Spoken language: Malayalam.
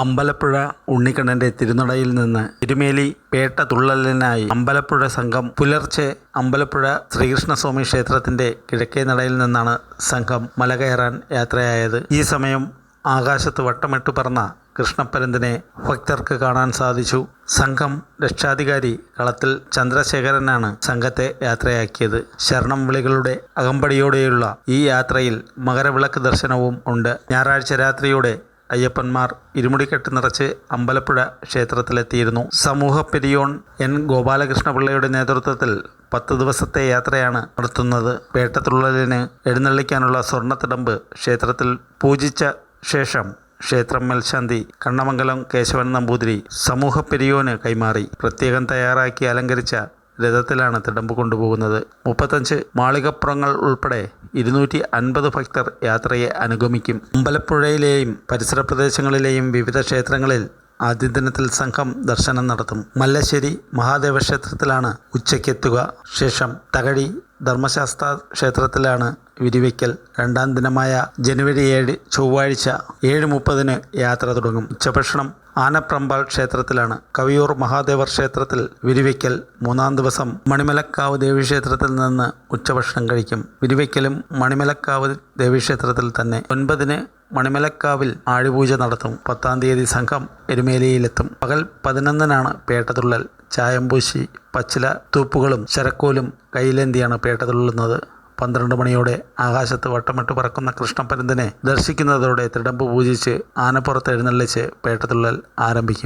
അമ്പലപ്പുഴ ഉണ്ണിക്കണ്ണന്റെ തിരുനടയിൽ നിന്ന് തിരുമേലി പേട്ട തുള്ളലിനായി അമ്പലപ്പുഴ സംഘം പുലർച്ചെ അമ്പലപ്പുഴ ശ്രീകൃഷ്ണസ്വാമി ക്ഷേത്രത്തിന്റെ കിഴക്കേ നടയിൽ നിന്നാണ് സംഘം മല കയറാൻ യാത്രയായത്. ഈ സമയം ആകാശത്ത് വട്ടമിട്ട് പറന്ന കൃഷ്ണപ്പരന്തിനെ ഭക്തർക്ക് കാണാൻ സാധിച്ചു. സംഘം രക്ഷാധികാരി കളത്തിൽ ചന്ദ്രശേഖരനാണ് സംഘത്തെ യാത്രയാക്കിയത്. ശരണം വിളികളുടെ അകമ്പടിയോടെയുള്ള ഈ യാത്രയിൽ മകരവിളക്ക് ദർശനവും ഉണ്ട്. ഞായറാഴ്ച രാത്രിയോടെ അയ്യപ്പന്മാർ ഇരുമുടിക്കെട്ട് നിറച്ച് അമ്പലപ്പുഴ ക്ഷേത്രത്തിലെത്തിയിരുന്നു. സമൂഹ പെരിയോൺ എൻ ഗോപാലകൃഷ്ണപിള്ളയുടെ നേതൃത്വത്തിൽ പത്ത് ദിവസത്തെ യാത്രയാണ് നടത്തുന്നത്. വേട്ടത്തുള്ളലിന് എഴുന്നള്ളിക്കാനുള്ള സ്വർണത്തിടമ്പ് ക്ഷേത്രത്തിൽ പൂജിച്ച ശേഷം ക്ഷേത്രം മേൽശാന്തി കണ്ണമംഗലം കേശവൻ നമ്പൂതിരി സമൂഹ പെരിയോന് കൈമാറി. പ്രത്യേകം തയ്യാറാക്കി അലങ്കരിച്ച രഥത്തിലാണ് തിടമ്പ് കൊണ്ടുപോകുന്നത്. മുപ്പത്തഞ്ച് മാളികപ്പുറങ്ങൾ ഉൾപ്പെടെ ഇരുന്നൂറ്റി അൻപത് ഭക്തർ യാത്രയെ അനുഗമിക്കും. അമ്പലപ്പുഴയിലെയും പരിസര പ്രദേശങ്ങളിലെയും വിവിധ ക്ഷേത്രങ്ങളിൽ ആദ്യ ദിനത്തിൽ സംഘം ദർശനം നടത്തും. മല്ലശ്ശേരി മഹാദേവ ക്ഷേത്രത്തിലാണ് ഉച്ചയ്ക്കെത്തുക. ശേഷം തകഴി ധർമ്മശാസ്ത്ര ക്ഷേത്രത്തിലാണ് വിരിവയ്ക്കൽ രണ്ടാം ദിനമായ ജനുവരി ഏഴ് ചൊവ്വാഴ്ച ഏഴ് മുപ്പതിന് യാത്ര തുടങ്ങും. ഉച്ചഭക്ഷണം ആനപ്രമ്പാൾ ക്ഷേത്രത്തിലാണ് കവിയൂർ മഹാദേവർ ക്ഷേത്രത്തിൽ വിരിവയ്ക്കൽ മൂന്നാം ദിവസം മണിമലക്കാവ് ദേവീക്ഷേത്രത്തിൽ നിന്ന് ഉച്ചഭക്ഷണം കഴിക്കും. വിരിവയ്ക്കലും മണിമലക്കാവ് ദേവീക്ഷേത്രത്തിൽ തന്നെ ഒൻപതിന് മണിമലക്കാവിൽ ആഴിപൂജ നടത്തും. പത്താം തീയതി സംഘം എരുമേലിയിലെത്തും. പകൽ പതിനൊന്നിനാണ് പേട്ടതുള്ളൽ. ചായമ്പൂശി പച്ചില തൂപ്പുകളും ശരക്കോലും കയ്യിലേന്തിയാണ് പേട്ടതുള്ളുന്നത്. പന്ത്രണ്ട് മണിയോടെ ആകാശത്ത് വട്ടമിട്ട് പറക്കുന്ന കൃഷ്ണപ്പരുന്തിനെ ദർശിക്കുന്നതോടെ തിടമ്പ് പൂജിച്ച് ആനപ്പുറത്ത് എഴുന്നള്ളിച്ച് പേട്ടതുള്ളൽ ആരംഭിക്കും.